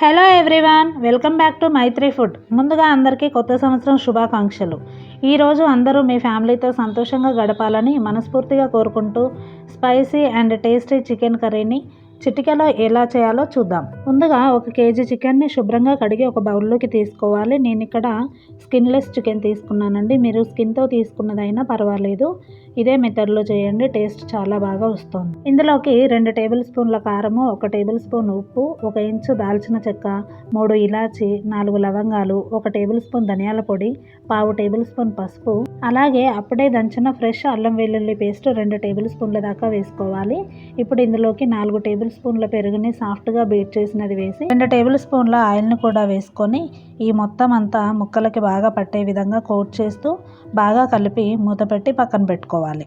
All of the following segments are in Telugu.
Hello everyone welcome back to Maithri food. ముందుగా అందరికీ కొత్త సంవత్సరం శుభాకాంక్షలు. ఈరోజు అందరూ మీ ఫ్యామిలీతో సంతోషంగా గడపాలని మనస్ఫూర్తిగా కోరుకుంటూ స్పైసీ అండ్ టేస్టీ చికెన్ కర్రీని చిటికలో ఎలా చేయాలో చూద్దాం. ముందుగా ఒక కేజీ చికెన్ని శుభ్రంగా కడిగి ఒక బౌల్లోకి తీసుకోవాలి. నేను ఇక్కడ స్కిన్లెస్ చికెన్ తీసుకున్నానండి. మీరు స్కిన్తో తీసుకున్నదైనా పర్వాలేదు. ఇదే మెథడ్లో చేయండి టేస్ట్ చాలా బాగా వస్తుంది. ఇందులోకి రెండు టేబుల్ స్పూన్ల కారము ఒక టేబుల్ స్పూన్ ఉప్పు ఒక ఇంచు దాల్చిన చెక్క మూడు ఇలాచి నాలుగు లవంగాలు ఒక టేబుల్ స్పూన్ ధనియాల పొడి పావు టేబుల్ స్పూన్ పసుపు. అలాగే అప్పుడే దంచిన ఫ్రెష్ అల్లం వెల్లుల్లి పేస్ట్ రెండు టేబుల్ స్పూన్ల దాకా వేసుకోవాలి. ఇప్పుడు ఇందులోకి నాలుగు టేబుల్ స్పూన్ల పెరుగుని సాఫ్ట్గా బీట్ చేసినది వేసి రెండు టేబుల్ స్పూన్ల ఆయిల్ని కూడా వేసుకొని ఈ మొత్తం అంతా ముక్కలకి బాగా పట్టే విధంగా కోట్ చేస్తూ బాగా కలిపి మూత పెట్టి పక్కన పెట్టుకోవాలి. చేసుకోవాలి.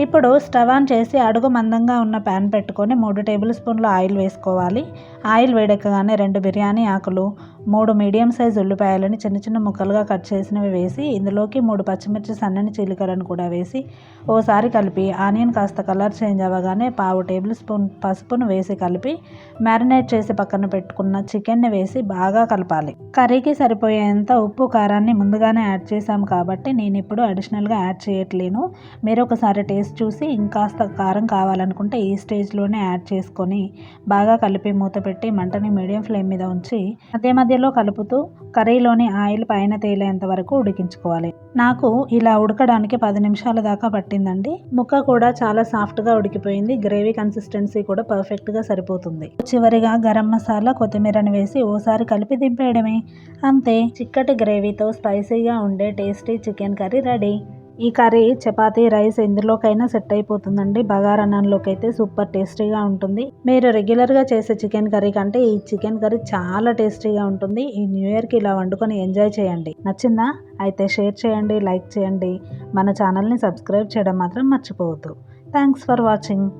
ఇప్పుడు స్టవ్ ఆన్ చేసి అడుగు మందంగా ఉన్న ప్యాన్ పెట్టుకొని మూడు టేబుల్ స్పూన్ల ఆయిల్ వేసుకోవాలి. ఆయిల్ వేడెక్కగానే రెండు బిర్యానీ ఆకులు మూడు మీడియం సైజ్ ఉల్లిపాయలని చిన్న చిన్న ముక్కలుగా కట్ చేసినవి వేసి ఇందులోకి మూడు పచ్చిమిర్చి సన్నని చీలికలను కూడా వేసి ఓసారి కలిపి ఆనియన్ కాస్త కలర్ చేంజ్ అవ్వగానే పావు టేబుల్ స్పూన్ పసుపును వేసి కలిపి మ్యారినేట్ చేసి పక్కన పెట్టుకున్న చికెన్ని వేసి బాగా కలపాలి. కర్రీకి సరిపోయేంత ఉప్పు కారాన్ని ముందుగానే యాడ్ చేసాము కాబట్టి నేను ఇప్పుడు అడిషనల్గా యాడ్ చేయట్లేను. మీరు ఒకసారి టేస్ట్ చూసి ఇంకాస్త కారం కావాలనుకుంటే ఈ స్టేజ్లోనే యాడ్ చేసుకొని బాగా కలిపి మూత పెట్టి మంటని మీడియం ఫ్లేమ్ మీద ఉంచి మధ్య మధ్యలో కలుపుతూ కర్రీలోని ఆయిల్ పైన తేలేంత వరకు ఉడికించుకోవాలి. నాకు ఇలా ఉడకడానికి పది నిమిషాల దాకా పట్టిందండి. ముక్క కూడా చాలా సాఫ్ట్గా ఉడికిపోయింది. గ్రేవీ కన్సిస్టెన్సీ కూడా పర్ఫెక్ట్గా సరిపోతుంది. చివరిగా గరం మసాలా కొత్తిమీరని వేసి ఓసారి కలిపి దింపేయడమే. అంతే చిక్కటి గ్రేవీతో స్పైసీగా ఉండే టేస్టీ చికెన్ కర్రీ రెడీ. ఈ కర్రీ చపాతీ రైస్ ఎందులోకైనా సెట్ అయిపోతుందండి. బగారన్నంలోకి అయితే సూపర్ టేస్టీగా ఉంటుంది. మీరు రెగ్యులర్గా చేసే చికెన్ కర్రీ కంటే ఈ చికెన్ కర్రీ చాలా టేస్టీగా ఉంటుంది. ఈ న్యూ ఇయర్కి ఇలా వండుకొని ఎంజాయ్ చేయండి. నచ్చిందా? అయితే షేర్ చేయండి లైక్ చేయండి. మన ఛానల్ని సబ్స్క్రైబ్ చేయడం మాత్రం మర్చిపోవద్దు. Thanks for watching.